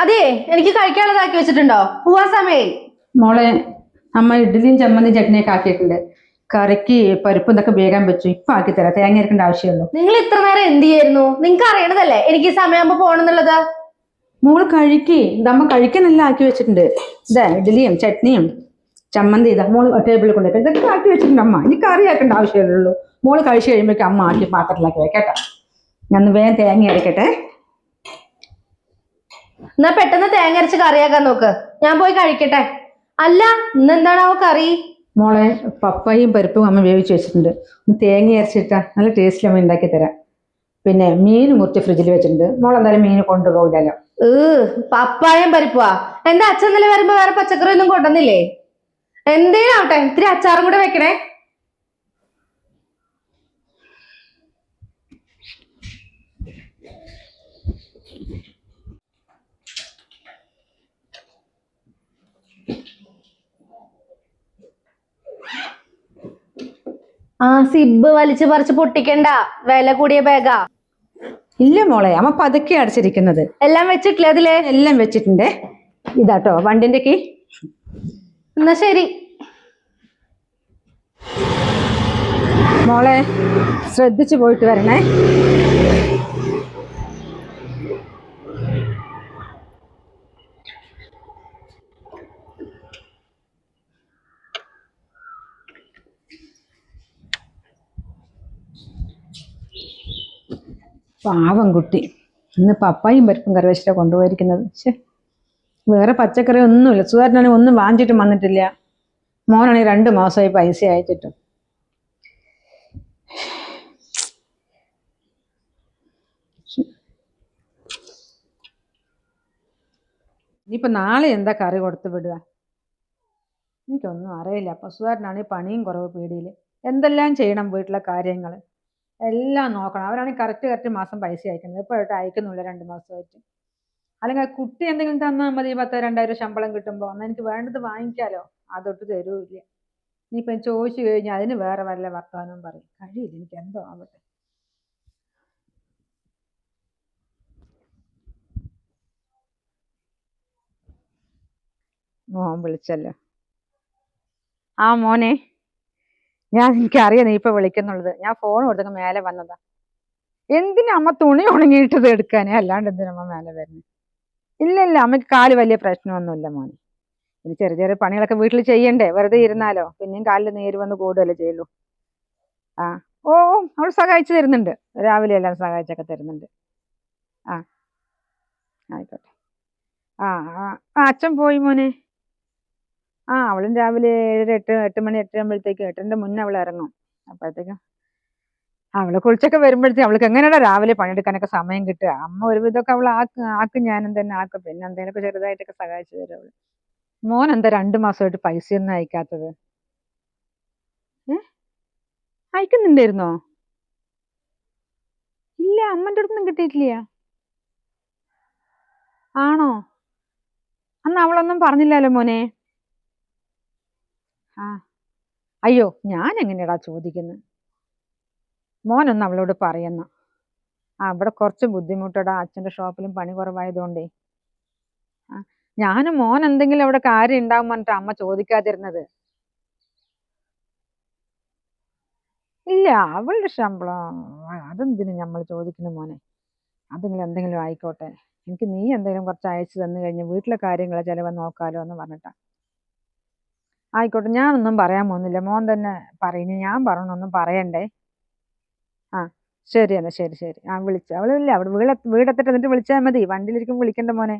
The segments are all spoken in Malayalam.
അതെ എനിക്ക് കഴിക്കാനുള്ളതാക്കി വെച്ചിട്ടുണ്ടോ? പോവാൻ സമയായി മോളെ അമ്മ ഇഡ്ഡലിയും ചമ്മന്തിയും ചട്നിയൊക്കെ ആക്കിയിട്ടുണ്ട്. കറിക്ക് പരിപ്പും ഇതൊക്കെ വേഗം വെച്ചു. ഇപ്പൊ ആക്കി തരാം. തേങ്ങ അരക്കേണ്ട ആവശ്യമുള്ളൂ. നിങ്ങൾ ഇത്ര നേരം എന്ത് ചെയ്യായിരുന്നു? നിങ്ങൾക്ക് അറിയണതല്ലേ? എനിക്ക് ഈ സമയമാകുമ്പോ പോണെന്നുള്ളത്. മോൾ കഴിക്ക് ഇതമ്മ കഴിക്കാനെല്ലാം ആക്കി വെച്ചിട്ടുണ്ട്. ഇതാ ഇഡ്ഡലിയും ചട്നിയും ചമ്മന്തി ഇതാ മോൾ ടേബിളിൽ കൊണ്ടുവയ്ക്കാം ഇതൊക്കെ ആക്കി വെച്ചിട്ടുണ്ട് അമ്മ. എനിക്ക് അറിയാക്കേണ്ട ആവശ്യമുള്ളൂ. മോൾ കഴിച്ചു കഴിയുമ്പോഴേക്കും അമ്മ ആക്കി പാത്രത്തിലാക്കി വെക്കട്ടെ ഞാൻ വേഗം തേങ്ങ അരക്കട്ടെ. എന്നാ പെട്ടെന്ന് തേങ്ങ അരച്ച് കറിയാക്കാൻ നോക്ക്. ഞാൻ പോയി കഴിക്കട്ടെ. അല്ല ഇന്ന് എന്താണാവോ കറി? മോളെ പപ്പായും പരിപ്പും അമ്മ വേവിച്ച് വെച്ചിട്ടുണ്ട്. തേങ്ങ അരച്ചിട്ടാ നല്ല ടേസ്റ്റിൽ അമ്മ ഉണ്ടാക്കി തരാം. പിന്നെ മീൻ മുറിച്ച് ഫ്രിഡ്ജിൽ വെച്ചിട്ടുണ്ട്. മോൾ എന്തായാലും മീൻ കൊണ്ടുപോകില്ലല്ലോ. ഏ പപ്പായം പരിപ്പുവാ? എന്താ അച്ഛൻ ഇന്നലെ വരുമ്പോ വേറെ പച്ചക്കറി ഒന്നും കൊണ്ടുവന്നില്ലേ? എന്തേലും ആവട്ടെ ഇത്തിരി അച്ചാറും കൂടെ വെക്കണേ. ആ സിബ് വലിച്ചു പറിച്ച് പൊട്ടിക്കണ്ട. വില കൂടിയ ബാഗാ ഇല്ല മോളെ അമ്മ പതുക്കെ അടച്ചിരിക്കുന്നത്. എല്ലാം വെച്ചിട്ടില്ലേ അതിലെ? എല്ലാം വെച്ചിട്ടുണ്ട്. ഇതാട്ടോ വണ്ടിന്റെ കീ. എന്നാ ശരി. മോളെ ശ്രദ്ധിച്ചു പോയിട്ട് വരണേ. പാവം കുട്ടി. ഇന്ന് പപ്പായും പരിപ്പും കറി വെച്ചിട്ടാണ് കൊണ്ടുപോയിരിക്കുന്നത്. ശേ വേറെ പച്ചക്കറി ഒന്നുമില്ല. സുധാരനാണെങ്കിൽ ഒന്നും വാങ്ങിച്ചിട്ടും വന്നിട്ടില്ല. മോനാണെങ്കിൽ രണ്ട് മാസമായി പൈസ അയച്ചിട്ടും. ഇനിയിപ്പോൾ നാളെ എന്താ കറി കൊടുത്ത് വിടുക? എനിക്കൊന്നും അറിയില്ല. അപ്പോൾ സുധാരനാണെങ്കിൽ പണിയും കുറവ് പീടിയിൽ എന്തെല്ലാം ചെയ്യണം വീട്ടിലെ കാര്യങ്ങൾ എല്ലാം നോക്കണം. അവരാണെങ്കിൽ കറക്റ്റ് കറക്റ്റ് മാസം പൈസ അയക്കുന്നത്. ഇപ്പോഴായിട്ട് അയക്കുന്നില്ല രണ്ട് മാസമായിട്ട്. അല്ലെങ്കിൽ കുട്ടി എന്തെങ്കിലും തന്നാൽ മതി പത്ത് രണ്ടായിരം ശമ്പളം കിട്ടുമ്പോൾ എന്നാൽ എനിക്ക് വേണ്ടത് വാങ്ങിക്കാലോ. അതൊട്ട് തരൂല്ല. ഇനിയിപ്പം ചോദിച്ചു കഴിഞ്ഞാൽ അതിന് വേറെ വല്ല വർത്തമാനവും പറയും. കഴിയില്ല എനിക്ക് എന്തോ ആവട്ടെ. മോൻ വിളിച്ചല്ലോ. ആ മോനെ. ഞാൻ എനിക്കറിയാം നീ ഇപ്പൊ വിളിക്കുന്നുള്ളത്. ഞാൻ ഫോൺ കൊടുത്തങ്ങ് മേലെ വന്നതാ. എന്തിനാ അമ്മ തുണി ഉണങ്ങിയിട്ടത് എടുക്കാനേ? അല്ലാണ്ട് എന്തിനമ്മ മേലെ വരുന്നത് ഇല്ല ഇല്ല അമ്മയ്ക്ക് കാൽ വലിയ പ്രശ്നമൊന്നുമില്ല മോനെ. ഇനി ചെറിയ ചെറിയ പണികളൊക്കെ വീട്ടിൽ ചെയ്യണ്ടേ? വെറുതെ ഇരുന്നാലോ? പിന്നെയും കാലിൽ നേര് വന്ന് കൂടുകയല്ലേ ചെയ്യുള്ളൂ. ആ ഓ അവൾ സഹായിച്ചു തരുന്നുണ്ട്. രാവിലെ എല്ലാം സഹായിച്ചൊക്കെ തരുന്നുണ്ട്. ആ ആയിക്കോട്ടെ. ആ ആ, അച്ഛൻ പോയി മോനെ. ആ അവളും രാവിലെ ഏഴര എട്ട് എട്ട് മണി എട്ട് ആകുമ്പോഴത്തേക്ക് എട്ടിന്റെ മുന്നേ അവൾ ഇറങ്ങും. അപ്പോഴത്തേക്കും അവളെ കുളിച്ചൊക്കെ വരുമ്പോഴത്തേക്കും അവൾക്ക് എങ്ങനെയാടാ രാവിലെ പണിയെടുക്കാനൊക്കെ സമയം കിട്ടുക? അമ്മ ഒരുവിധമൊക്കെ അവൾ ആക്കും ആക്കും ഞാനും തന്നെ ആക്കും. പിന്നെ എന്തെങ്കിലുമൊക്കെ ചെറുതായിട്ടൊക്കെ സഹായിച്ചു തരും അവൾ മോൻ എന്താ രണ്ടു മാസമായിട്ട് പൈസയൊന്നും അയക്കാത്തത്? ഏ? അയക്കുന്നുണ്ടായിരുന്നോ? ഇല്ല അമ്മന്റെ അടുത്തൊന്നും കിട്ടിയിട്ടില്ല. ആണോ? അന്ന് അവളൊന്നും പറഞ്ഞില്ലല്ലോ മോനെ. ആ. അയ്യോ ഞാൻ എങ്ങനെയാടാ ചോദിക്കുന്നത് മോനൊന്ന് അവളോട് പറയുന്ന. ആ ഇവിടെ കുറച്ച് ബുദ്ധിമുട്ടടാ. അച്ഛന്റെ ഷോപ്പിലും പണി കുറവായതുകൊണ്ടേ. ആ ഞാനും മോൻ എന്തെങ്കിലും അവിടെ കാര്യം ഉണ്ടാവും പറഞ്ഞിട്ട് അമ്മ ചോദിക്കാതിരുന്നത്. ഇല്ല അവളുടെ ശമ്പളം അതെന്തിനു നമ്മൾ ചോദിക്കുന്നു മോനെ? അതെങ്കിലും എന്തെങ്കിലും ആയിക്കോട്ടെ. എനിക്ക് നീ എന്തെങ്കിലും കുറച്ച് അയച്ചു തന്നു കഴിഞ്ഞ് വീട്ടിലെ കാര്യങ്ങൾ ചിലവ് നോക്കാലോ എന്ന് പറഞ്ഞിട്ടാ. ആയിക്കോട്ടെ ഞാനൊന്നും പറയാൻ പോകുന്നില്ല. മോൻ തന്നെ പറയുന്നു ഞാൻ പറഞ്ഞൊന്നും പറയണ്ടേ? ആ ശരി എന്നാ ശരി ശരി. ആ വിളിച്ചു. അവളില്ല അവിടെ വീട് വീടെത്തിട്ട് എന്നിട്ട് വിളിച്ചാൽ മതി. വണ്ടിയിലിരിക്കും വിളിക്കണ്ട മോനെ.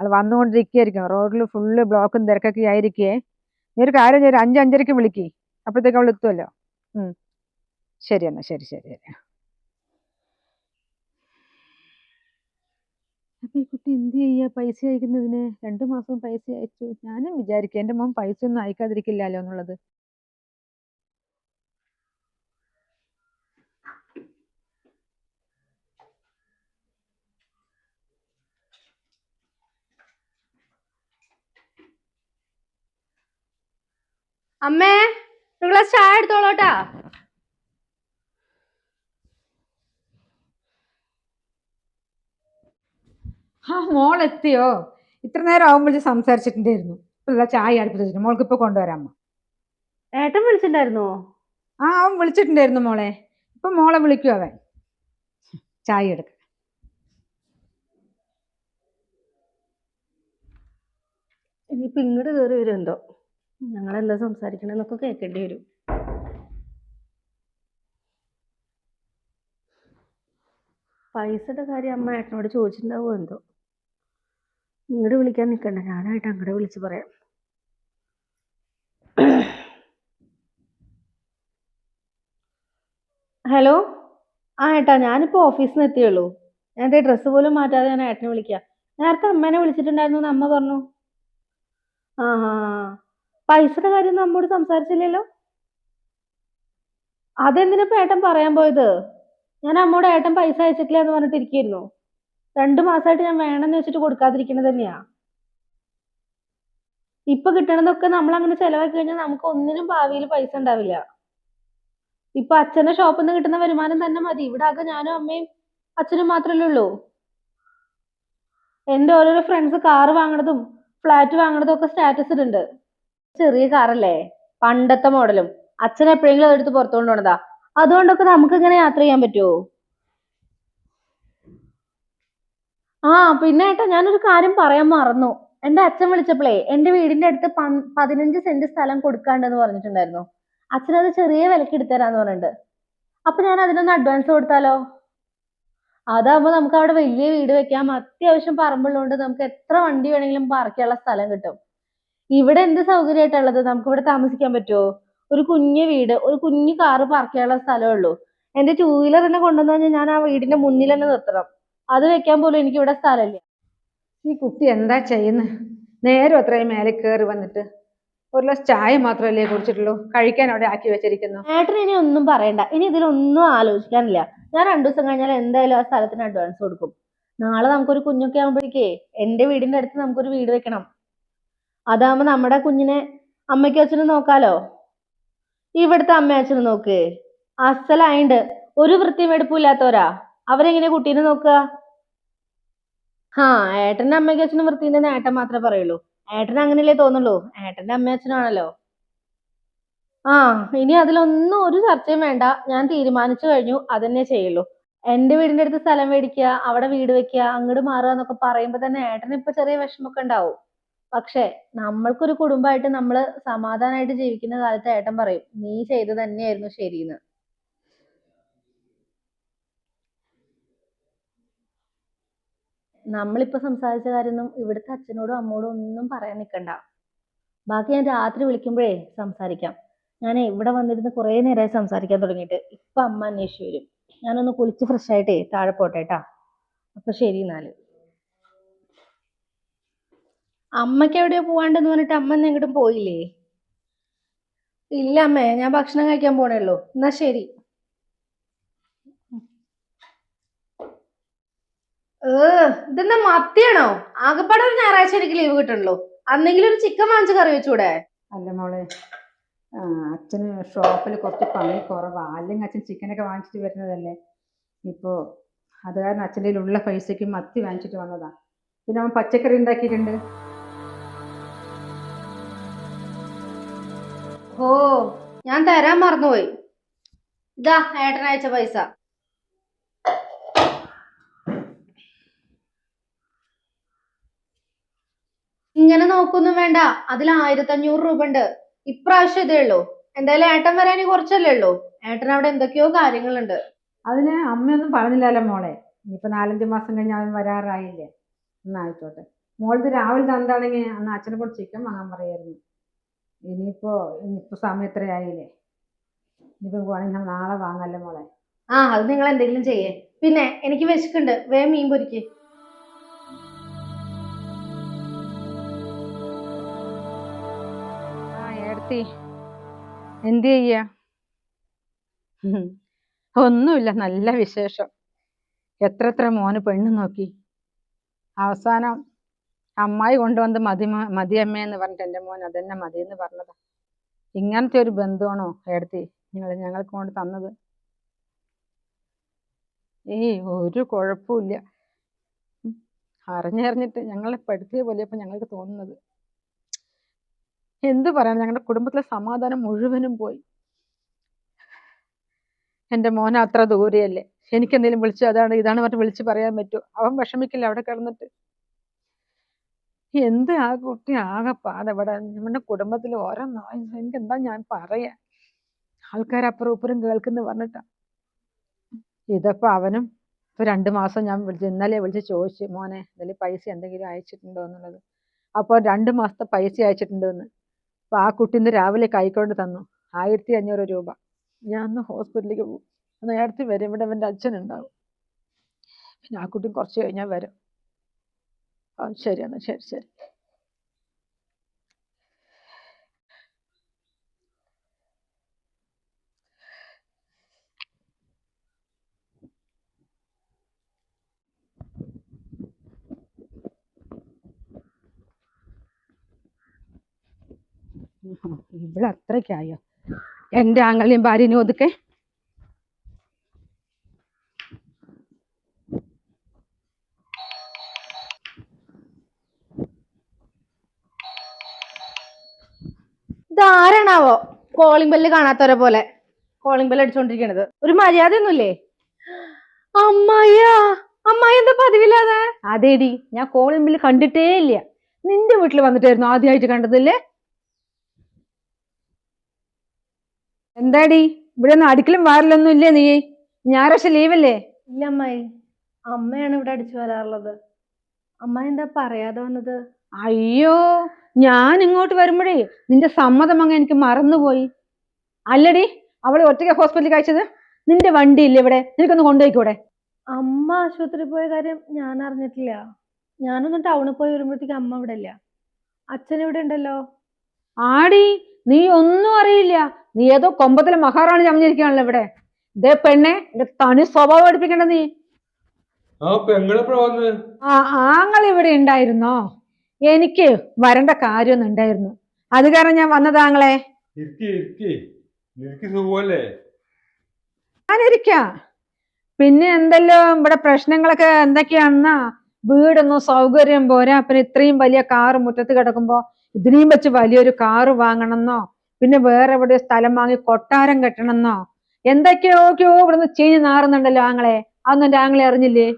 അവൾ വന്നുകൊണ്ടിരിക്കുകയായിരിക്കും റോഡിൽ ഫുള്ള് ബ്ലോക്കും തിരക്കൊക്കെ ആയിരിക്കേ. നീ ഒരു കാര്യം ചെയ്യൊരു അഞ്ച് അഞ്ചരയ്ക്ക് വിളിക്ക്. അപ്പോഴത്തേക്ക് അവൾ എത്തുമല്ലോ ശരി എന്നാ ശരി ശരി ശരി. അപ്പൊ ഈ കുട്ടി എന്ത് ചെയ്യാ? പൈസ അയക്കുന്നതിന് രണ്ടു മാസം പൈസ അയച്ചു. ഞാനും വിചാരിക്കുക എന്റെ മോൻ പൈസ ഒന്നും അയക്കാതിരിക്കില്ലല്ലോ എന്നുള്ളത്. അമ്മേ ഗ്ലാസ് ചായ എടുത്തോളൂട്ടാ ആ മോൾ എത്തിയോ ഇത്ര നേരം ആവുമ്പോൾ സംസാരിച്ചിട്ടുണ്ടായിരുന്നു. ഇപ്പൊ ചായ അടുപ്പിച്ചു വെച്ചിട്ട് മോൾക്ക് ഇപ്പൊ കൊണ്ടുവരാമ്മ ഏട്ടൻ വിളിച്ചിട്ടുണ്ടായിരുന്നോ? ആ അവൻ വിളിച്ചിട്ടുണ്ടായിരുന്നു മോളെ. ഇപ്പൊ മോളെ വിളിക്കൂ അവൻ. ചായ എടുക്ക. ഇനിയിപ്പോ ഇങ്ങോട്ട് കയറി വരും എന്തോ? ഞങ്ങൾ എന്താ സംസാരിക്കണെന്നൊക്കെ കേൾക്കേണ്ടി വരും. പൈസയുടെ കാര്യം അമ്മ ഏട്ടനോട് ചോദിച്ചിട്ടുണ്ടാവോ എന്തോ? ഇങ്ങോട്ട് വിളിക്കാൻ നിൽക്കണ്ട ഞാനായിട്ട് അങ്ങോട്ട് വിളിച്ച് പറയാം. ഹലോ? ആ ഏട്ടാ ഞാനിപ്പോൾ ഓഫീസിൽ നിന്ന് എത്തിയുള്ളൂ. ഞാൻ എന്റെ ഡ്രസ്സ് പോലും മാറ്റാതെ ഞാൻ ഏട്ടനെ വിളിക്കാം. നേരത്തെ അമ്മേനെ വിളിച്ചിട്ടുണ്ടായിരുന്നു എന്ന് അമ്മ പറഞ്ഞു. ആ ആ. പൈസയുടെ കാര്യം നമ്മോട് സംസാരിച്ചില്ലല്ലോ? അതെന്തിനാ ഏട്ടൻ പറയാൻ പോയത്? ഞാൻ അമ്മോട് ഏട്ടൻ പൈസ അയച്ചിട്ടില്ല എന്ന് പറഞ്ഞിട്ട് ഇരിക്കായിരുന്നു. രണ്ടു മാസമായിട്ട് ഞാൻ വേണമെന്ന് വെച്ചിട്ട് കൊടുക്കാതിരിക്കുന്നത് തന്നെയാ. ഇപ്പൊ കിട്ടണതൊക്കെ നമ്മൾ അങ്ങനെ ചെലവാക്കി കഴിഞ്ഞാൽ നമുക്ക് ഒന്നിനും ഭാവിയിൽ പൈസ ഉണ്ടാവില്ല. ഇപ്പൊ അച്ഛന്റെ ഷോപ്പിൽ നിന്ന് കിട്ടുന്ന വരുമാനം തന്നെ മതി. ഇവിടെ ആകെ ഞാനും അമ്മയും അച്ഛനും മാത്രമല്ലേ ഉള്ളൂ. എന്റെ ഓരോരോ ഫ്രണ്ട്സ് കാർ വാങ്ങണതും ഫ്ലാറ്റ് വാങ്ങണതും ഒക്കെ സ്റ്റാറ്റസ് ഇടുന്നുണ്ട്. ചെറിയ കാറല്ലേ പണ്ടത്തെ മോഡലും അച്ഛൻ എപ്പോഴെങ്കിലും അതെടുത്ത് പുറത്തു കൊണ്ടുപോണതാ അതുകൊണ്ടൊക്കെ നമുക്ക് ഇങ്ങനെ യാത്ര ചെയ്യാൻ പറ്റുമോ ആ പിന്നെ ഏട്ടാ ഞാനൊരു കാര്യം പറയാൻ മറന്നു. എന്റെ അച്ഛൻ വിളിച്ചപ്പോഴേ എന്റെ വീടിന്റെ അടുത്ത് പതിനഞ്ച് സെന്റ് സ്ഥലം കൊടുക്കാണ്ടെന്ന് പറഞ്ഞിട്ടുണ്ടായിരുന്നു. അച്ഛനത് ചെറിയ വിലക്ക് എടുത്തരാന്ന് പറഞ്ഞിട്ടുണ്ട്. അപ്പൊ ഞാൻ അതിനൊന്ന് അഡ്വാൻസ് കൊടുത്താലോ? അതാകുമ്പോ നമുക്ക് അവിടെ വലിയ വീട് വെക്കാം. അത്യാവശ്യം പറമ്പുള്ളതുകൊണ്ട് നമുക്ക് എത്ര വണ്ടി വേണമെങ്കിലും പാർക്ക് ചെയ്യാനുള്ള സ്ഥലം കിട്ടും. ഇവിടെ എന്ത് സൗകര്യമായിട്ടുള്ളത് നമുക്ക് ഇവിടെ താമസിക്കാൻ പറ്റുമോ ഒരു കുഞ്ഞു വീട് ഒരു കുഞ്ഞു കാറ് പാർക്ക് ചെയ്യാനുള്ള സ്ഥലമേ ഉള്ളൂ. എന്റെ ടൂ വീലർ തന്നെ കൊണ്ടുവന്നു കഴിഞ്ഞാൽ ഞാൻ ആ വീടിന്റെ മുന്നിൽ തന്നെ നിർത്തണം. അത് വെക്കാൻ പോലും എനിക്ക് ഇവിടെ സ്ഥലമില്ല. ഈ കുട്ടി എന്താ ചെയ്യുന്നത് നേരം അത്രയും മേലെ കയറി വന്നിട്ട്. ഒരു ഗ്ലാസ് ചായ മാത്രമല്ലേ കുടിച്ചിട്ടുള്ളൂ? കഴിക്കാൻ അവിടെ ആക്കി വെച്ചിരിക്കുന്നു. ഏട്ടന് ഇനി ഒന്നും പറയണ്ട. ഇനി ഇതിലൊന്നും ആലോചിക്കാനില്ല. ഞാൻ രണ്ടു ദിവസം കഴിഞ്ഞാൽ എന്തായാലും ആ സ്ഥലത്തിന് അഡ്വാൻസ് കൊടുക്കും. നാളെ നമുക്കൊരു കുഞ്ഞൊക്കെ ആകുമ്പോഴേക്കേ എന്റെ വീടിന്റെ അടുത്ത് നമുക്കൊരു വീട് വെക്കണം. അതാകുമ്പോ നമ്മുടെ കുഞ്ഞിനെ അമ്മയ്ക്കും അച്ഛനും നോക്കാലോ? ഇവിടുത്തെ അമ്മ അച്ഛനും നോക്ക്. അസലായിണ്ട്. ഒരു വൃത്തിയും വെടുപ്പില്ലാത്തവരാ അവരെങ്ങനെ കുട്ടീനെ നോക്കുക? ആ ഏട്ടന്റെ അമ്മയ്ക്കും അച്ഛനും വൃത്തിയുണ്ടെന്ന് ഏട്ടൻ മാത്രമേ പറയുള്ളൂ. ഏട്ടന് അങ്ങനെയല്ലേ തോന്നുള്ളൂ. ഏട്ടന്റെ അമ്മയും അച്ഛനാണല്ലോ ആ ഇനി അതിലൊന്നും ഒരു ചർച്ചയും വേണ്ട. ഞാൻ തീരുമാനിച്ചു കഴിഞ്ഞു. അതന്നെ ചെയ്യുള്ളൂ. എന്റെ വീടിന്റെ അടുത്ത് സ്ഥലം മേടിക്കുക അവിടെ വീട് വെക്കുക അങ്ങോട്ട് മാറുക എന്നൊക്കെ പറയുമ്പോ തന്നെ ഏട്ടന് ഇപ്പൊ ചെറിയ വിഷമമൊക്കെ ഉണ്ടാവും. പക്ഷെ നമ്മൾക്കൊരു കുടുംബമായിട്ട് നമ്മൾ സമാധാനമായിട്ട് ജീവിക്കുന്ന കാലത്ത് ഏട്ടൻ പറയും നീ ചെയ്തത് തന്നെയായിരുന്നു ശരിയെന്ന്. നമ്മളിപ്പോ സംസാരിച്ച കാര്യമൊന്നും ഇവിടുത്തെ അച്ഛനോടും അമ്മോടും ഒന്നും പറയാൻ നിൽക്കണ്ട ബാക്കി ഞാൻ രാത്രി വിളിക്കുമ്പോഴേ സംസാരിക്കാം. ഞാൻ ഇവിടെ വന്നിരുന്ന് കുറേ നേരമായി സംസാരിക്കാൻ തുടങ്ങിയിട്ട് ഇപ്പൊ അമ്മ അന്വേഷിച്ചു വരും. ഞാനൊന്ന് കുളിച്ച് ഫ്രഷ് ആയിട്ടേ താഴെ പോട്ടെ ട്ടാ. അപ്പൊ ശരി എന്നാൽ. അമ്മയ്ക്ക് എവിടെയോ പോവാണ്ടെന്ന് പറഞ്ഞിട്ട് അമ്മ എങ്ങോട്ടും പോയില്ലേ? ഇല്ല അമ്മേ ഞാൻ ഭക്ഷണം കഴിക്കാൻ പോണേ ഉള്ളൂ എന്നാ ശരി. ഏ ഇതെന്താ മത്തിയാണോ? ആകെപ്പാടെ ഒരു ഞായറാഴ്ച എനിക്ക് ലീവ് കിട്ടണല്ലോ. അന്നെങ്കിലും ഒരു ചിക്കൻ വാങ്ങിച്ച് കറി വെച്ചൂടെ? അല്ല മോളെ ആ, അച്ഛന് ഷോപ്പിൽ കുറച്ച് പണി കുറവാ. അല്ലെങ്കിൽ അച്ഛൻ ചിക്കനൊക്കെ വാങ്ങിച്ചിട്ട് വരുന്നതല്ലേ? ഇപ്പോൾ അത് കാരണം അച്ഛന്റെ ഉള്ള പൈസയ്ക്ക് മത്തി വാങ്ങിച്ചിട്ട് വന്നതാ. പിന്നെ അവൻ പച്ചക്കറി ഉണ്ടാക്കിയിട്ടുണ്ട്. ഓ ഞാൻ തരാൻ മറന്നുപോയി. ഇതാ ഏട്ടനയച്ച പൈസ. ഇങ്ങനെ നോക്കൊന്നും വേണ്ട. അതിൽ ആയിരത്തി അഞ്ഞൂറ് രൂപ ഉണ്ട് ഇപ്രാവശ്യം ഇതേ ഉള്ളൂ. എന്തായാലും ഏട്ടൻ വരാൻ കുറച്ചല്ലേ ഉള്ളൂ. ഏട്ടൻ അവിടെ എന്തൊക്കെയോ കാര്യങ്ങളുണ്ട്. അതിന് അമ്മയൊന്നും പറഞ്ഞില്ലല്ലോ മോളെ. ഇപ്പൊ നാലഞ്ച് മാസം കഴിഞ്ഞ് അവൻ വരാറായില്ലേ. എന്നാ ആയിക്കോട്ടെ. മോളിത് രാവിലെ തന്നാണെങ്കിൽ അന്ന് അച്ഛനെ കൂടെ ചിക്കൻ വാങ്ങാൻ പറയായിരുന്നു. ഇനിയിപ്പോ ഇനിയിപ്പോ സമയം എത്രയായില്ലേ ഇനിയിപ്പോ വേണമെങ്കിൽ നാളെ വാങ്ങല്ലേ മോളെ. ആ അത് നിങ്ങൾ എന്തെങ്കിലും ചെയ്യേ. പിന്നെ എനിക്ക് വിശക്കുണ്ട്. വേഗം മീൻ പൊരിക്ക്. ആ എന്തു ചെയ്യ? ഒന്നുമില്ല നല്ല വിശേഷം. എത്രത്ര എത്ര മോന് പെണ്ണ് നോക്കി. അവസാനം അമ്മായി കൊണ്ടുവന്ന് മതി മതിയമ്മ എന്ന് പറഞ്ഞിട്ട് എന്റെ മോൻ അതെന്നെ മതി എന്ന് പറഞ്ഞതാ. ഇങ്ങനത്തെ ഒരു ബന്ധമാണോ എടുത്തി നിങ്ങൾ ഞങ്ങൾക്ക് കൊണ്ട് തന്നത്? ഏയ് ഒരു കുഴപ്പമില്ല. അറിഞ്ഞറിഞ്ഞിട്ട് ഞങ്ങളെ പെടുത്തിയ പോലെ ഞങ്ങൾക്ക് തോന്നുന്നത്. എന്ത് പറയാൻ ഞങ്ങളുടെ കുടുംബത്തിലെ സമാധാനം മുഴുവനും പോയി. എന്റെ മോൻ അത്ര ദൂരെയല്ലേ? എനിക്ക് എന്തെങ്കിലും വിളിച്ചു അതാണ് ഇതാണ് പറഞ്ഞ് വിളിച്ച് പറയാൻ പറ്റുമോ അവൻ വിഷമിക്കില്ല അവിടെ കിടന്നിട്ട്. എന്ത് ആ കുട്ടി ആകെ പാടവിടെ നമ്മുടെ കുടുംബത്തിൽ ഓരോ എനിക്ക് എന്താ ഞാൻ പറയാ? ആൾക്കാർ അപ്പുറം ഇപ്പുറം കേൾക്കുന്നു പറഞ്ഞിട്ടാ. ഇതപ്പോ അവനും ഇപ്പൊ രണ്ടു മാസം ഞാൻ വിളിച്ചു ഇന്നലെ വിളിച്ച് ചോദിച്ചു മോനെ ഇതിൽ പൈസ എന്തെങ്കിലും അയച്ചിട്ടുണ്ടോ? എന്നുള്ളത്. അപ്പോൾ രണ്ട് മാസത്തെ പൈസ അയച്ചിട്ടുണ്ടോ അപ്പൊ ആ കുട്ടി ഇന്ന് രാവിലെ കൈക്കൊണ്ട് തന്നു. ആയിരത്തി അഞ്ഞൂറ് രൂപ. ഞാൻ ഒന്ന് ഹോസ്പിറ്റലിലേക്ക് പോകും നേരത്തെ വരും. ഇവിടെ അവന്റെ അച്ഛനുണ്ടാവും. പിന്നെ ആ കുട്ടി കുറച്ച് കഴിഞ്ഞാൽ വരും. ആ ശരി എന്നാൽ ശരി ശരി. ഇവിടെ അത്രയ്ക്കായോ എന്റെ ആങ്ങളെയും ഭാര്യനെയും ഒതുക്കെ. ണാവോ കോളിംഗ് ബെല്ല് കാണാത്തവരെ പോലെ. കോളിംഗ് ബെല്ല് അടിച്ചോണ്ടിരിക്കണത്. ഒരു മര്യാദയൊന്നുമില്ലേ? അമ്മായിയാ അമ്മായി എന്താ പതിവില്ലാതെ? അതേടി ഞാൻ കോളിംഗ് ബില്ല് കണ്ടിട്ടേ ഇല്ല നിന്റെ വീട്ടിൽ വന്നിട്ടായിരുന്നു ആദ്യമായിട്ട് കണ്ടതല്ലേ? എന്താടി? ഇവിടെ ഒന്നും അടുക്കലും വാറിലൊന്നും ഇല്ലേ നീ? ഞായറാഴ്ച ലീവല്ലേ? ഇല്ല അമ്മായി. അമ്മയാണ് ഇവിടെ അടിച്ചു വരാറുള്ളത്. അമ്മ എന്താ പറയാതെ വന്നത്? അയ്യോ ഞാൻ ഇങ്ങോട്ട് വരുമ്പോഴേ നിന്റെ സമ്മതം അങ്ങ് എനിക്ക് മറന്നുപോയി. അല്ലടി അവളെ ഒറ്റയ്ക്ക് ഹോസ്പിറ്റലിൽ കഴിച്ചത്? നിന്റെ വണ്ടി ഇല്ലേ ഇവിടെ? നിനക്കൊന്ന് കൊണ്ടുപോയിക്കൂടെ? അമ്മ ആശുപത്രിയിൽ പോയ കാര്യം ഞാൻ അറിഞ്ഞിട്ടില്ല. ഞാനൊന്ന് ടൗണിൽ പോയി വരുമ്പോഴത്തേക്ക് അമ്മ ഇവിടെ ഇല്ല. അച്ഛൻ ഇവിടെ ഉണ്ടല്ലോ. ആടി നീ ഒന്നും അറിയില്ല. നീ ഏതോ കൊമ്പത്തിലെ മഹാറാണി ചമഞ്ഞിരിക്കുകയാണല്ലോ ഇവിടെ. ദേ പെണ്ണെ തനി സ്വഭാവം പഠിപ്പിക്കണ്ട നീ. ആ ആങ്ങൾ ഇവിടെ ഉണ്ടായിരുന്നോ? എനിക്ക് വരണ്ട കാര്യമൊന്നും ഉണ്ടായിരുന്നു. അത് കാരണം ഞാൻ വന്നതാങ്ങളെ ആങ്ങളെ. ഞാനിരിക്കാം. പിന്നെ എന്തല്ലോ ഇവിടെ പ്രശ്നങ്ങളൊക്കെ എന്തൊക്കെയാണെന്നാ? വീടൊന്നും സൗകര്യം പോരാ. പിന്നെ ഇത്രയും വലിയ കാറ് മുറ്റത്ത് കിടക്കുമ്പോ ഇതിനെയും വെച്ച് വലിയൊരു കാറ് വാങ്ങണമെന്നോ? പിന്നെ വേറെ എവിടെ സ്ഥലം വാങ്ങി കൊട്ടാരം കെട്ടണമെന്നോ? എന്തൊക്കെയോക്കെയോ ഇവിടുന്ന് ചീഞ്ഞ് നാറുന്നുണ്ടല്ലോ ആങ്ങളെ. അതൊന്നും എന്റെ ആങ്ങളെ അറിഞ്ഞില്ലേ?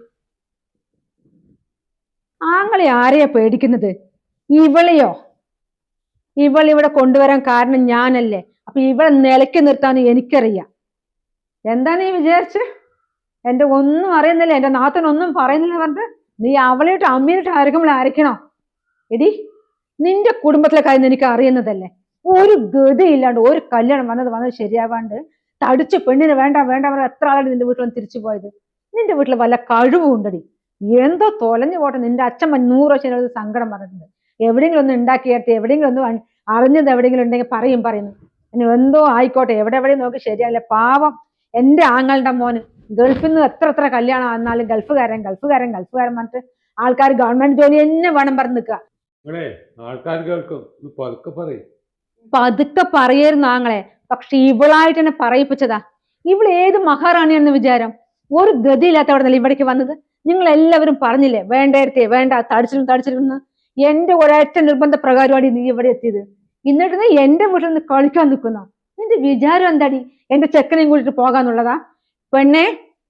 ആങ്ങളെ ആരെയാ പേടിക്കുന്നത്? ഇവളെയോ? ഇവളിവിടെ കൊണ്ടുവരാൻ കാരണം ഞാനല്ലേ. അപ്പൊ ഇവളെ നിലയ്ക്ക് നിർത്താന്ന് എനിക്കറിയാം. എന്താ നീ വിചാരിച്ച്? എന്റെ ഒന്നും അറിയുന്നില്ല. എന്റെ നാത്തനൊന്നും പറയുന്നില്ല പറഞ്ഞിട്ട് നീ അവളെയിട്ട് അമ്മയായിട്ട് ആരെങ്കിലും ആയിരിക്കണോ എടി നിന്റെ കുടുംബത്തിലെ കാര്യം എനിക്ക് അറിയുന്നതല്ലേ? ഒരു ഗതിയില്ലാണ്ട് ഒരു കല്യാണം വന്നത് വന്നത് ശരിയാവാണ്ട് തടിച്ച് പെണ്ണിന് വേണ്ട വേണ്ട പറഞ്ഞ എത്ര ആളാണ് നിന്റെ വീട്ടിൽ വന്ന് തിരിച്ചു പോയത്? നിന്റെ വീട്ടിൽ വല്ല കഴിവും ഉണ്ടടി. എന്തോ തൊലഞ്ഞു പോട്ടെ നിന്റെ അച്ഛൻ നൂറ് വർഷം സങ്കടം പറഞ്ഞിട്ടുണ്ട്. എവിടെയെങ്കിലും ഒന്ന് ഉണ്ടാക്കിയെടുത്ത് എവിടെയെങ്കിലും ഒന്ന് അറിഞ്ഞത് എവിടെയെങ്കിലും ഉണ്ടെങ്കിൽ പറയും പറയുന്നു ഇനി എന്തോ ആയിക്കോട്ടെ എവിടെ എവിടെയും നോക്കി ശരിയല്ല പാവം എന്റെ ആങ്ങളുടെ മോന്. ഗൾഫിൽ നിന്ന് എത്ര എത്ര കല്യാണം വന്നാലും ഗൾഫുകാരൻ ഗൾഫുകാരൻ ഗൾഫുകാരൻ പറഞ്ഞിട്ട് ആൾക്കാർ ഗവൺമെന്റ് ജോലി തന്നെ വേണം പറഞ്ഞ് നിൽക്കുക. ആൾക്കാർ കേൾക്കും. പറയും. പതുക്കെ പറയായിരുന്നു ആങ്ങളെ. പക്ഷെ ഇവളായിട്ട് എന്നെ പറയിപ്പിച്ചതാ. ഇവൾ ഏത് മഹാറാണിയാണെന്ന് വിചാരം? ഒരു ഗതിയില്ലാത്തവിടെ ഇവിടേക്ക് വന്നത്? നിങ്ങൾ എല്ലാവരും പറഞ്ഞില്ലേ വേണ്ടേടത്തെ വേണ്ട തടിച്ചിരുന്നു തടിച്ചിരുന്നു. എന്റെ ഒരൊറ്റ നിർബന്ധ പ്രകാരമാണ് നീ ഇവിടെ എത്തിയത്. എന്നിട്ട് നീ എന്റെ വീട്ടിൽ നിന്ന് കളിക്കാൻ നിൽക്കുന്ന? നിന്റെ വിചാരം എന്താടി? എന്റെ ചെക്കനെയും കൂട്ടിട്ട് പോകാന്നുള്ളതാ? പെണ്ണെ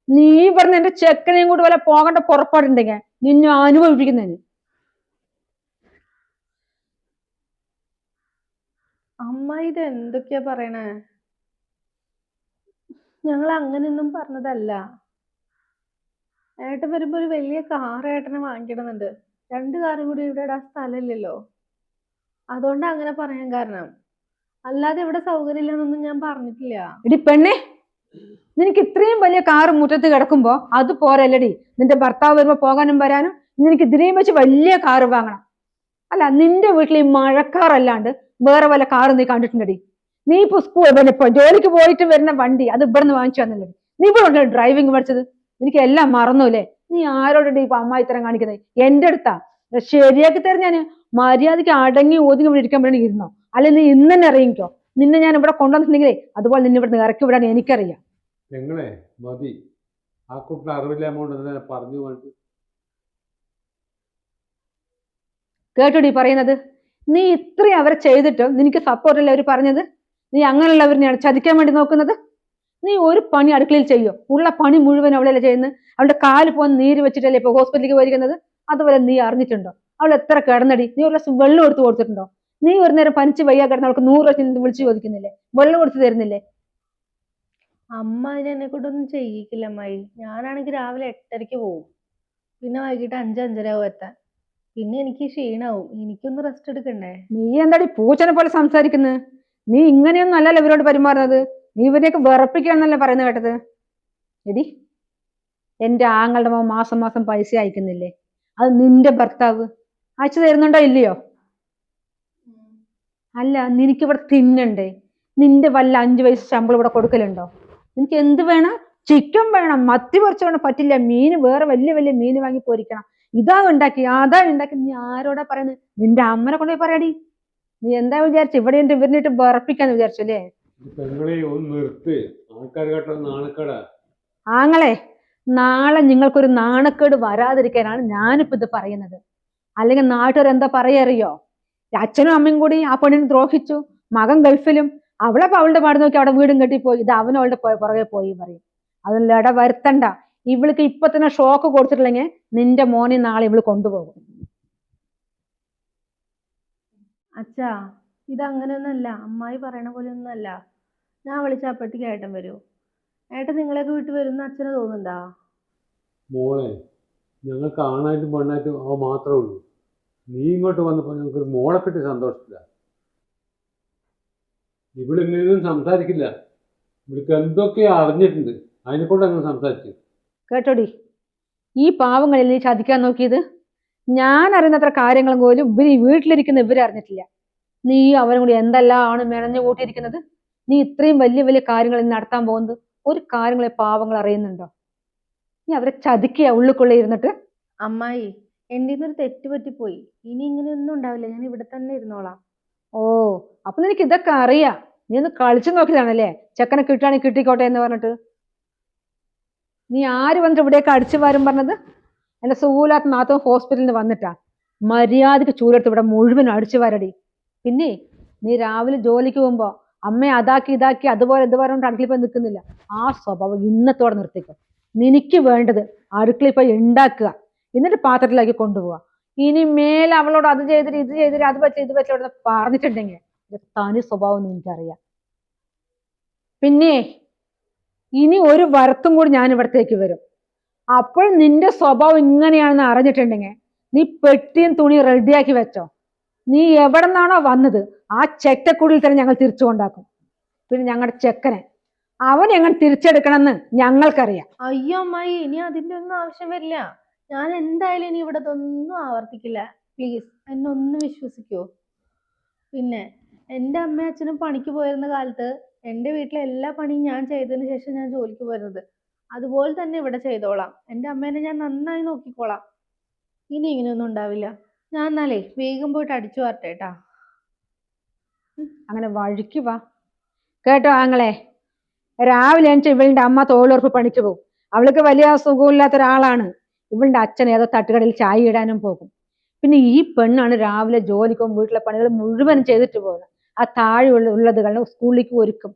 നീ പറഞ്ഞ എന്റെ ചെക്കനെയും കൂടി വല്ല പോകേണ്ട പുറപ്പാടുണ്ടെങ്കിൽ നിന്നെ അനുഭവിപ്പിക്കുന്നതിന്. അമ്മ ഇത് എന്തൊക്കെയാ പറയണേ? ഞങ്ങൾ അങ്ങനെയൊന്നും പറഞ്ഞതല്ല. ഏട്ടൻ വരുമ്പോ ഒരു വലിയ കാർ ഏട്ടനെ വാങ്ങിക്കണമെന്നുണ്ട്. രണ്ട് കാറും കൂടി ഇവിടെ ഇടാൻ സ്ഥലമില്ലല്ലോ. അതുകൊണ്ടാ അങ്ങനെ പറയാൻ കാരണം. അല്ലാതെ ഇവിടെ സൗകര്യം ഇല്ലെന്നൊന്നും ഞാൻ പറഞ്ഞിട്ടില്ല. എടി പെണ്ണേ നിനക്ക് ഇത്രയും വലിയ കാറ് മുറ്റത്ത് കിടക്കുമ്പോ അത് പോരല്ലടി. നിന്റെ ഭർത്താവ് വരുമ്പോ പോകാനും വരാനും നിനക്ക് ഇതിനെയും വെച്ച് വലിയ കാറ് വാങ്ങണം. അല്ല നിന്റെ വീട്ടിൽ ഈ മഴക്കാറല്ലാണ്ട് വേറെ വല്ല കാറ് നീ കണ്ടിട്ടുണ്ടടി. നീ ഇപ്പൊ സ്കൂൾ പിന്നെ ഇപ്പൊ ജോലിക്ക് പോയിട്ട് വരുന്ന വണ്ടി അത് ഇവിടെ നിന്ന് വാങ്ങിച്ചു വന്നല്ലേ നീ ഇവിടെ ഡ്രൈവിംഗ് പഠിച്ചത്. നിനക്ക് എല്ലാം മറന്നുല്ലേ? നീ ആരോടടി ഇപ്പൊ അമ്മ ഇത്തരം കാണിക്കുന്നത് എന്റെ അടുത്താ. ശരിയാക്കി തരാം ഞാൻ മര്യാദയ്ക്ക് അടങ്ങി ഒതുങ്ങി ഇവിടെ ഇരിക്കാൻ വേണ്ടി ഇരുന്നോ? അല്ലെ നീ ഇന്ന് തന്നെ ഇറങ്ങിക്കോ നിന്നെ ഞാൻ ഇവിടെ കൊണ്ടുവന്നിട്ടുണ്ടെങ്കിലേ അതുപോലെ നിന്നെ ഇവിടെ ഇറക്കി വിടാൻ എനിക്കറിയാം. പെങ്ങളെ മതി. ആ കുട്ടി അറിവില്ല എമൗണ്ട് തന്നെ പറഞ്ഞു കേട്ടോടി പറയുന്നത്? നീ ഇത്രയും അവരെ ചെയ്തിട്ടും? നിനക്ക് അല്ല അവർ പറഞ്ഞത്? നീ അങ്ങനെയുള്ളവരിനെയാണ് ചതിക്കാൻ വേണ്ടി നോക്കുന്നത്? നീ ഒരു പണി അടുക്കളയിൽ ചെയ്യോ? ഉള്ള പണി മുഴുവൻ അവളല്ലേ ചെയ്യുന്നത്? അവളുടെ കാൽ പോകാൻ നീര് വെച്ചിട്ടല്ലേ ഇപ്പൊ ഹോസ്പിറ്റലിലേക്ക് പോയിരിക്കുന്നത്? അതുപോലെ നീ അറിഞ്ഞിട്ടുണ്ടോ? അവൾ എത്ര കിടന്നടി? നീ ഒരു വെള്ളം എടുത്ത് കൊടുത്തിട്ടുണ്ടോ? നീ ഒരു നേരം പനിച്ച് വയ്യ കിടന്ന് അവൾക്ക് നൂറ് വർഷം വിളിച്ചു ചോദിക്കുന്നില്ലേ? വെള്ളം കൊടുത്ത് തരുന്നില്ലേ? അമ്മ എന്നെ കൊണ്ടൊന്നും ചെയ്യിക്കില്ല അമ്മായി ഞാനാണെങ്കിൽ രാവിലെ എട്ടരയ്ക്ക് പോകും പിന്നെ വൈകിട്ട് അഞ്ച് അഞ്ചര ആവും എത്താൻ. പിന്നെ എനിക്ക് ക്ഷീണാവും. എനിക്കൊന്ന് റെസ്റ്റ് എടുക്കണ്ടേ? നീ എന്താടി പൂച്ചനെ പോലെ സംസാരിക്കുന്നത് നീ ഇങ്ങനെയൊന്നും അല്ലല്ലോ ഇവരോട് പെരുമാറുന്നത്. നീ ഇവരെയൊക്കെ വിറപ്പിക്കുകയാണെന്നല്ലേ പറയുന്നത് കേട്ടത്? എടി എന്റെ ആങ്ങളുടെ മോൻ മാസം മാസം പൈസ അയക്കുന്നില്ലേ? അത് നിന്റെ ഭർത്താവ് അയച്ചു തരുന്നുണ്ടോ ഇല്ലയോ? അല്ല നിനക്ക് ഇവിടെ തിന്നണ്ടേ. നിന്റെ വല്ല അഞ്ചു വയസ്സ് ശമ്പളം ഇവിടെ കൊടുക്കലുണ്ടോ? നിനക്ക് എന്ത് വേണം? ചിക്കൻ വേണം. മത്തി പൊറിച്ച് വേണം പറ്റില്ല. മീൻ വേറെ വലിയ വലിയ മീൻ വാങ്ങി പൊരിക്കണം. ഇതാ ഉണ്ടാക്കി അതാ ഉണ്ടാക്കി. നീ ആരോടാ പറയുന്നത് നിന്റെ അമ്മനെ കൊണ്ടുപോയി പറയാടി. നീ എന്താ വിചാരിച്ചു? ഇവിടെ എന്റെ ഇവരിനിട്ട് വിറപ്പിക്കാന്ന് വിചാരിച്ചു അല്ലേ? ആങ്ങളെ നാളെ നിങ്ങൾക്കൊരു നാണക്കേട് വരാതിരിക്കാനാണ് ഞാനിപ്പോ ഇത് പറയുന്നത്. അല്ലെങ്കിൽ നാട്ടുകാർ എന്താ പറയറിയോ അച്ഛനും അമ്മയും കൂടി ആ പെണ്ണിനെ ദ്രോഹിച്ചു. മകൻ ഗൾഫിലും. അവളെ അവളുടെ പാട് നോക്കി അവിടെ വീടും കെട്ടിപ്പോയി. ഇത് അവനവളുടെ പുറകെ പോയി പറയും. അതിലട ഇട വരുത്തണ്ട. ഇവൾക്ക് ഇപ്പൊ തന്നെ ഷോക്ക് കൊടുത്തിട്ടില്ലെങ്കിൽ നിന്റെ മോനെ നാളെ ഇവൾ കൊണ്ടുപോകും. അച്ഛാ ഇത് അങ്ങനെയൊന്നുമല്ല അമ്മായി പറയണ പോലെ ഒന്നുമല്ല ഞാൻ വിളിച്ച അപ്പഴത്തേക്ക് ഏട്ടൻ വരൂ. ഏട്ടൻ നിങ്ങളെയൊക്കെ വിട്ട് വരുന്ന അച്ഛന് തോന്നുന്നുണ്ടാ? മോളെ ഞങ്ങൾ കാണാനും പെണ്ണായിട്ടും അവ മാത്രമേ ഉള്ളൂ. നീ ഇങ്ങോട്ട് വന്നപ്പോൾ ഞങ്ങൾക്കൊരു മോളെ കിട്ടി സന്തോഷത്തില്ല ഇവിടെ ഇങ്ങനെയൊന്നും സംസാരിക്കില്ല. ഇവൾക്ക് എന്തൊക്കെയാ അറിഞ്ഞിട്ടുണ്ട്. അതിനെക്കൊണ്ട് അങ്ങനെ സംസാരിച്ചു. കേട്ടോടി? ഈ പാവങ്ങളിൽ നീ ചതിക്കാൻ നോക്കിയത്? ഞാൻ അറിയുന്നത്ര കാര്യങ്ങളും പോലും ഇവർ ഈ വീട്ടിലിരിക്കുന്ന ഇവർ അറിഞ്ഞിട്ടില്ല. നീ അവരും കൂടി എന്തെല്ലാം ആണ് മെനഞ്ഞു കൂട്ടിയിരിക്കുന്നത്? നീ ഇത്രയും വലിയ വലിയ കാര്യങ്ങൾ നടത്താൻ പോകുന്നത് ഒരു കാര്യങ്ങളെ പാവങ്ങൾ അറിയുന്നുണ്ടോ? നീ അവരെ ചതിക്കുക ഉള്ളിക്കുള്ള ഇരുന്നിട്ട്. അമ്മായി എന്റെ ഒരു തെറ്റ് പറ്റിപ്പോയി. ഇനി ഇങ്ങനെയൊന്നും ഉണ്ടാവില്ല. ഞാൻ ഇവിടെ തന്നെ ഇരുന്നോളാം. ഓ അപ്പൊ നിനക്ക് ഇതൊക്കെ അറിയാം. നീ ഒന്ന് കളിച്ചു നോക്കിയതാണല്ലേ? ചെക്കനെ കിട്ടുകയാണെങ്കിൽ കിട്ടിക്കോട്ടെ എന്ന് പറഞ്ഞിട്ട്. നീ ആര് വന്നിട്ട് ഇവിടേക്ക് അടിച്ചു വരും പറഞ്ഞത്? എന്റെ സൂലാത്ത് നാത്തും ഹോസ്പിറ്റലിൽ നിന്ന് വന്നിട്ടാ. മര്യാദയ്ക്ക് ചൂലെടുത്ത് ഇവിടെ മുഴുവൻ അടിച്ചു വരടി. പിന്നെ നീ രാവിലെ ജോലിക്ക് പോകുമ്പോ അമ്മയെ അതാക്കി ഇതാക്കി അതുപോലെ ഇതുപോലെ കൊണ്ട് പോയി നിൽക്കുന്നില്ല. ആ സ്വഭാവം ഇന്നത്തോടെ നിർത്തിക്കും. നിനക്ക് വേണ്ടത് അടുക്കളയിൽ പോയി ഉണ്ടാക്കുക എന്നിട്ട് പാത്രത്തിലാക്കി കൊണ്ടുപോവുക ഇനി മേലെ അവളോട് അത് ചെയ്തിട്ട് ഇത് ചെയ്തിട്ട് അത് പറ്റില്ല ഇത് പറ്റില്ല പറഞ്ഞിട്ടുണ്ടെങ്കിൽ തനി സ്വഭാവം എനിക്കറിയാം പിന്നെ ഇനി ഒരു വരത്തും കൂടി ഞാൻ ഇവിടത്തേക്ക് വരും. അപ്പോൾ നിന്റെ സ്വഭാവം ഇങ്ങനെയാണെന്ന് അറിഞ്ഞിട്ടുണ്ടെങ്കിൽ നീ പെട്ടിയും തുണി റെഡിയാക്കി വെച്ചോ. നീ എവിടെ നിന്നാണോ വന്നത് ആ ചെറ്റക്കുടിയിൽ തന്നെ ഞങ്ങൾ തിരിച്ചു കൊണ്ടാക്കും. പിന്നെ ഞങ്ങളുടെ ചെക്കനെ അവൻ എങ്ങനെ തിരിച്ചെടുക്കണമെന്ന് ഞങ്ങൾക്കറിയാം. അയ്യോ അമ്മായി ഇനി അതിന്റെ ഒന്നും ആവശ്യം വരില്ല. ഞാൻ എന്തായാലും ഇനി ഇവിടെ ഒന്നും ആവർത്തിക്കില്ല. പ്ലീസ് എന്നെ ഒന്ന് വിശ്വസിക്കൂ. പിന്നെ എന്റെ അമ്മയും അച്ഛനും പണിക്ക് പോയിരുന്ന കാലത്ത് എന്റെ വീട്ടിലെ എല്ലാ പണിയും ഞാൻ ചെയ്തതിന് ശേഷം ഞാൻ ജോലിക്ക് പോയിരുന്നത് അതുപോലെ തന്നെ ഇവിടെ ചെയ്തോളാം. എന്റെ അമ്മേനെ ഞാൻ നന്നായി നോക്കിക്കോളാം. ഇനി ഇങ്ങനെയൊന്നും ഉണ്ടാവില്ല. ഞാൻ എന്നാലേ വേഗം പോയിട്ട് അടിച്ചു വരട്ടെ കേട്ടാ അങ്ങനെ വഴിക്ക് വാ. കേട്ടോ ആങ്ങളെ? രാവിലെ എണീറ്റ് ഇവളുടെ അമ്മ തൊഴിലുറപ്പ് പണിക്ക് പോകും. അവൾക്ക് വലിയ സുഖമില്ലാത്ത ഒരാളാണ്. ഇവളുടെ അച്ഛൻ ഏതോ തട്ടുകടയിൽ ചായ ഇടാനും പോകും. പിന്നെ ഈ പെണ്ണാണ് രാവിലെ ജോലിക്കും വീട്ടിലെ പണികൾ മുഴുവൻ ചെയ്തിട്ട് പോകുന്നത് ആ താഴെ ഉള്ള ഉള്ളതുകൾ സ്കൂളിലേക്ക് ഒരുക്കും.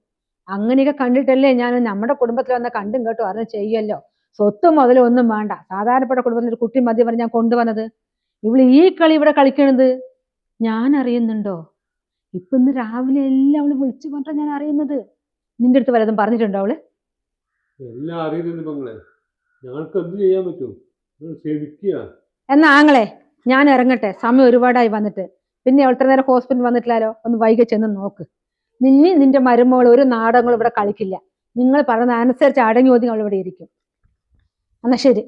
അങ്ങനെയൊക്കെ കണ്ടിട്ടല്ലേ ഞാൻ നമ്മുടെ കുടുംബത്തിൽ വന്ന കണ്ടും കേട്ടോ അറിഞ്ഞ് ചെയ്യല്ലോ സ്വത്ത് മുതൽ ഒന്നും വേണ്ട. സാധാരണപ്പെട്ട കുടുംബത്തിൽ ഒരു കുട്ടി മതി പറഞ്ഞ് ഞാൻ കൊണ്ടുവന്നത്. ഇവൾ ഈ കളി ഇവിടെ കളിക്കണത് ഞാൻ അറിയുന്നുണ്ടോ? ഇപ്പൊ ഇന്ന് രാവിലെ എല്ലാം അവൾ വിളിച്ചു കൊണ്ടാ ഞാൻ അറിയുന്നത്. നിന്റെ അടുത്ത് വല്ലതും പറഞ്ഞിട്ടുണ്ടോ അവൾ? എല്ലാം അറിയുന്നുണ്ട് ഞങ്ങൾക്ക് എന്ത് ചെയ്യാൻ പറ്റും? എന്നാ ആങ്ങളെ ഞാൻ ഇറങ്ങട്ടെ. സമയം ഒരുപാടായി വന്നിട്ട്. പിന്നെ എത്ര നേരം ഹോസ്പിറ്റലിൽ വന്നിട്ടില്ലാലോ? ഒന്ന് വൈകി ചെന്ന് നോക്ക്. നിന്നെ നിന്റെ മരുമകൾ ഒരു നാടകങ്ങളും ഇവിടെ കളിക്കില്ല. നിങ്ങൾ പറയുന്ന അനുസരിച്ച് അടങ്ങി ഒതുങ്ങി അവൾ ഇവിടെ ഇരിക്കും. എന്നാ ശരി.